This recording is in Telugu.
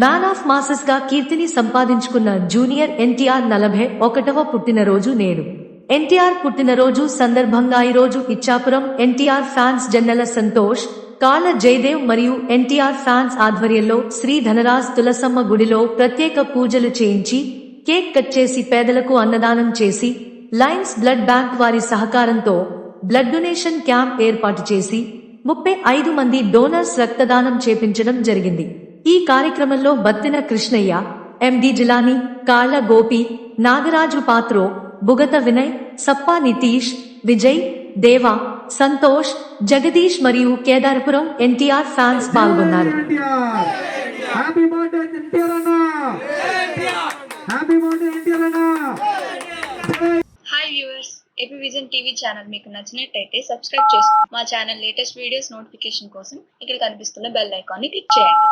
మ్యాన్ ఆఫ్ మాసెస్గా కీర్తిని సంపాదించుకున్న జూనియర్ ఎన్టీఆర్ నలభై ఒకటవ పుట్టినరోజు నేడు. ఎన్టీఆర్ పుట్టినరోజు సందర్భంగా ఈరోజు ఇచ్చాపురం ఎన్టీఆర్ ఫ్యాన్స్ జన్నల సంతోష్ కాళ్ళ జయదేవ్ మరియు ఎన్టీఆర్ ఫ్యాన్స్ ఆధ్వర్యంలో శ్రీ ధనరాజ్ తులసమ్మ గుడిలో ప్రత్యేక పూజలు చేయించి కేక్ కట్ చేసి పేదలకు అన్నదానం చేసి లయన్స్ బ్లడ్ బ్యాంక్ వారి సహకారంతో బ్లడ్ డొనేషన్ క్యాంప్ ఏర్పాటు చేసి ముప్పై ఐదు మంది డోనర్స్ రక్తదానం చేపించడం జరిగింది. ఈ కార్యక్రమంలో బత్తిన కృష్ణయ్య ఎండి జిలాని కాళ్ళ గోపి నాగరాజు పాత్రో బుగత వినయ్ సప్పా నితీష్ విజయ్ దేవా సంతోష్ జగదీష్ మరియు కేదారపురం ఎన్టీఆర్ ఫ్యాన్స్ పాల్గొన్నారు. Hi viewers AP vision TV channel మీకు నచ్చినట్టయితే సబ్స్క్రైబ్ చేసుకోండి మా ఛానల్ లేటెస్ట్ వీడియోస్ నోటిఫికేషన్ కోసం ఇక్కడ కనిపిస్తున్న బెల్ ఐకాన్ని క్లిక్ చేయండి.